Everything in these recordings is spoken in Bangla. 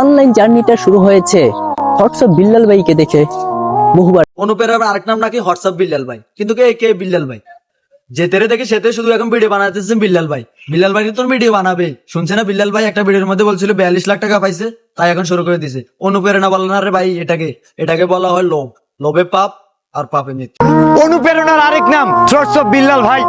অনলাইন জার্নিটা শুরু হয়েছে। অফ বিল্লাল ভাইকে দেখে বহুবার। অনুপেরার আরেক নাম নাকি হোয়াটসঅ্যাপ বিল্লাল ভাই? কিন্তু কে কে বিল্লাল ভাই? যে তেরে দেখে সেতে শুধু এখন ভিডিও বানাতেছেন বিল্লাল ভাই। বিল্লাল ভাই তো ভিডিও বানাবে। শুনছে না? বিল্লাল ভাই একটা ভিডিওর মধ্যে বলছিল, বিয়াল্লিশ লাখ টাকা পাইছে, তাই এখন শুরু করে দিছে। অনুপ্রেরণা বলে না রে ভাই, এটাকে এটাকে বলা হয় লোভ। লোভে পাপ আর পাপে মৃত্যু। অনুপ্রেরণার আরেক নাম থ্রটস অফ বিল্লাল ভাই।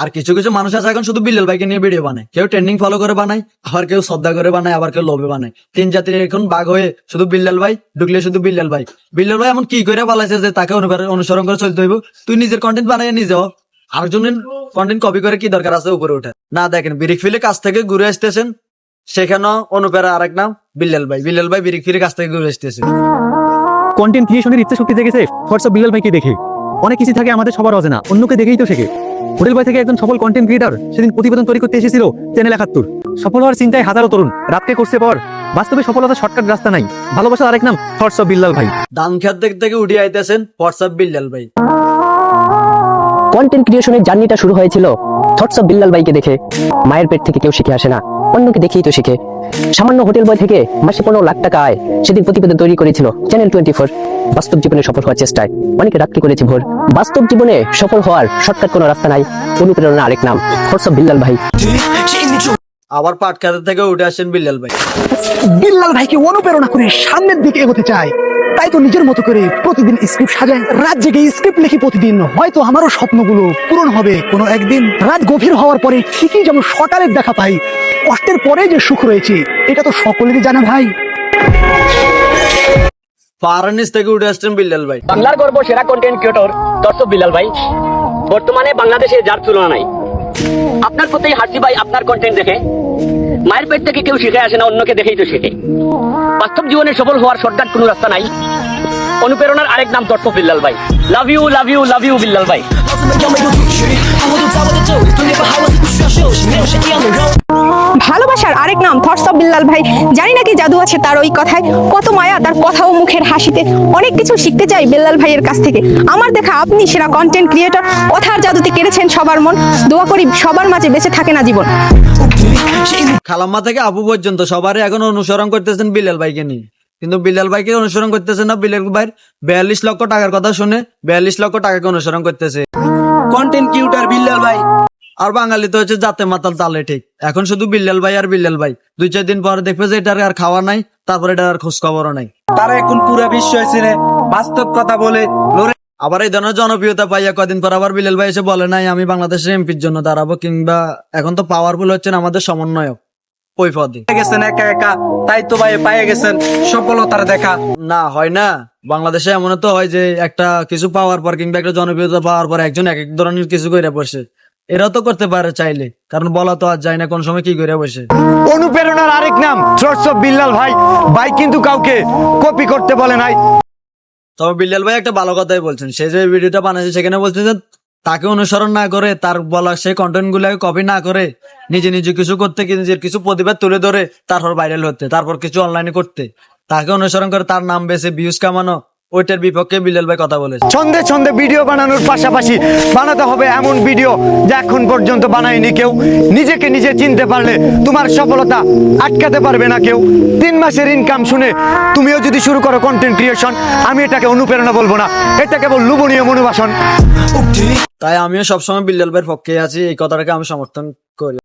আর কিছু কিছু মানুষ আছে এখন শুধু বিল্লাল ভাইকে নিয়ে ভিডিও বানায়। কেউ ট্রেন্ডিং ফলো করে বানায় আবার কেউ শ্রদ্ধা করে বানায় আবার কেউ লোভে বানায়। তিন জাতির এখন বাঘ হয়ে শুধু বিল্লাল ভাই ঢুকলে শুধু বিল্লাল ভাই। বিল্লাল ভাই এমন কি করে বলাইছে যে তাকে অনুসরণ করে চলতে হইব? তুই নিজের কন্টেন্ট বানাই নিজে হ। আরেকজনের কন্টেন্ট কপি করে কি দরকার আছে উপরে উঠে? না দেখেন বিরিক ফিলে কাছ থেকে ঘুরে আসতেছেন। সেখানেও অনুপেরা আরেক নাম বিল্লাল ভাই। বিল্লাল ভাই বিরিক ফিরে কাছ থেকে ঘুরে আসতেছেন কন্টেন্ট ক্রিয়েশনের ইচ্ছা শক্তি জেগেছে। হোয়াটসঅ্যাপ বিল্লাল ভাইকে দেখে। অনেক কিছু থাকে আমাদের সবার অজানা। অন্যকে দেখেই তো শেখে। হোটেল বয় থেকে একজন সফল কন্টেন্ট ক্রিয়েটার সেদিন প্রতিবেদন তৈরি করতে এসেছিল চ্যানেল একাত্তর। সফল হওয়ার চিন্তায় হাজারো তরুণ রাতকে করছে পর। বাস্তবে সফলতা শর্টকাট রাস্তা নাই। ভালোবাসার আরেক নাম অফ বিল্লাল ভাই। দান খেত থেকে থেকে উঠে আইতেছেন হোয়াটসঅ্যাপ বিল্লাল ভাই। কন্টেন্ট ক্রিয়েশনের জার্নিটা শুরু হয়েছিল থটস অফ বিল্লাল ভাইকে দেখে। মায়ের পেট থেকে কেউ শিখে আসে না। অন্যকে দেখেই তো শিখে। সামান্য হোটেল বয় থেকে মাসে পনেরো লাখ টাকা আয় সেদিন প্রতিবেদন তৈরি করেছিল চ্যানেল টোয়েন্টি ফোর বাস্তব জীবনে সফল হওয়ার চেষ্টায়। অনেকে রাত্রি করেছে ভোর। বাস্তব জীবনে সফল হওয়ার শর্টকাট কোনো রাস্তা নাই। অনুপ্রেরণা আরেক নাম থটস বিল্লাল ভাই। আবার পাট খাতে থেকে উঠে আসেন বিল্লাল ভাই। বিল্লাল ভাইকে অনুপ্রেরণা করে সামনের দিকে এগোতে চায়। তাই তো নিজের মতো করে প্রতিদিন স্ক্রিপ্ট সাজায়। রাত জেগে স্ক্রিপ্ট লিখি প্রতিদিন। হয়তো আমারও স্বপ্নগুলো পূরণ হবে কোনো একদিন। রাত গভীর হওয়ার পরে ঠিকই যেমন সকালের দেখা পাই। কষ্টের পরে যে সুখ রয়েছে এটা তো সকলেরই জানা ভাই ফারানিস থেকে উঠে আসছেন বিল্লাল ভাই বাংলার গর্ব সেরা কন্টেন্ট ক্রিয়েটর দর্শক বিলাল ভাই বর্তমানে বাংলাদেশে যার তুলনা নাই আপনার প্রতি হাসি ভাই আপনার কন্টেন্ট দেখে মায়ের পেট থেকে কেউ শিখে আসে না অন্যকে দেখেই তো শেখে বাস্তব জীবনে সফল হওয়ার শর্টকাট কোনো রাস্তা নাই অনুপ্রেরণার আরেক নাম দর্শক বিল্লাল ভাই love you love you love you Billal ভাই ভালোবাসার আরেক নাম থটস বিল্লাল ভাই। জানি না কি জাদু আছে তার ওই কথায়। কত মায়া তার কথা ও মুখের হাসিতে। অনেক কিছু শিখতে চাই বিল্লাল ভাইয়ের কাছ থেকে। আমার দেখা আপনি সেরা কন্টেন্ট ক্রিয়েটর কথার জাদুতে কেড়েছেন সবার মন। দোয়া করি সবার মাঝে বেঁচে থাকে না জীবন। খালাম্মা থেকে আবু পর্যন্ত সবারই এখন অনুসরণ করতেছেন বিল্লাল ভাইকে নিয়ে। কিন্তু বিল্লাল ভাইকে অনুসরণ করতেছে না বিল্লাল ভাই বিয়াল্লিশ লক্ষ টাকার কথা শুনে বিয়াল্লিশ লক্ষ টাকাকে অনুসরণ করতেছে। কন্টেন্ট কিউটার বিল্লাল ভাই। আর বাঙালি তো হচ্ছে জাতে মাতাল তালে ঠিক। এখন শুধু বিল্লাল ভাই আর বিল্লাল ভাই। দুই, চার দিন পরে দেখবে যে এটার আর খাওয়া নাই, তারপরে এটার আর খোঁজ খবরও নাই। তারা এখন পুরো বিশ্ব চিনে বাস্তব কথা বলে আবার এই ধরনের জনপ্রিয়তা পাইয়া কদিন পর আবার বিল্লাল ভাই এসে বলে, নাই, আমি বাংলাদেশের এমপির জন্য দাঁড়াবো কিংবা এখন তো পাওয়ারফুল হচ্ছেন আমাদের সমন্বয়ক ওই পদে গেছেন একা একা, তাই তো ভাই পাইয়ে গেছেন সফলতার দেখা। না, হয় না। বাংলাদেশে এমন তো হয় যে একটা কিছু পাওয়ার পর কিংবা একটা জনপ্রিয়তা পাওয়ার পর একজন এক এক ধরনের কিছু করে বসে। এরাও তো করতে পারে চাইলে কারণ বলা তো আর যায় না কোন সময় কি করে বসে। অনুপ্রেরণার আরেক নাম অফ বিল্লাল ভাই। ভাই কিন্তু কাউকে কপি করতে বলে নাই। তবে বিল্লাল ভাই একটা ভালো কথাই বলছেন। সে যে ভিডিওটা বানাইছে সেখানে বলছেন যে তাকে অনুসরণ না করে তার বলা সেই কন্টেন্ট গুলাকে কপি না করে নিজে নিজে কিছু করতে কি নিজের কিছু প্রতিভা তুলে ধরে তারপর ভাইরাল হতে তারপর কিছু অনলাইনে করতে। তাকে অনুসরণ করে তার নাম বেছে ভিউজ কামানো ওইটার বিপক্ষে বিল্লাল ভাই কথা বলেছে। ছন্দে ছন্দে ভিডিও বানানোর পাশাপাশি বানাতে হবে এমন ভিডিও যা এখন পর্যন্ত বানায়নি কেউ। নিজেকে নিজে চিনতে পারলে তোমার সফলতা আটকাতে পারবে না কেউ। তিন মাসের ইনকাম শুনে তুমিও যদি শুরু করো কন্টেন্ট ক্রিয়েশন আমি এটাকে অনুপ্রেরণা বলব না। এটা কেবল লুবনীয় মনোবাসন। তাই আমিও সবসময় বিল্লাল ভাইয়ের পক্ষে আছি এই কথাটাকে আমি সমর্থন করি।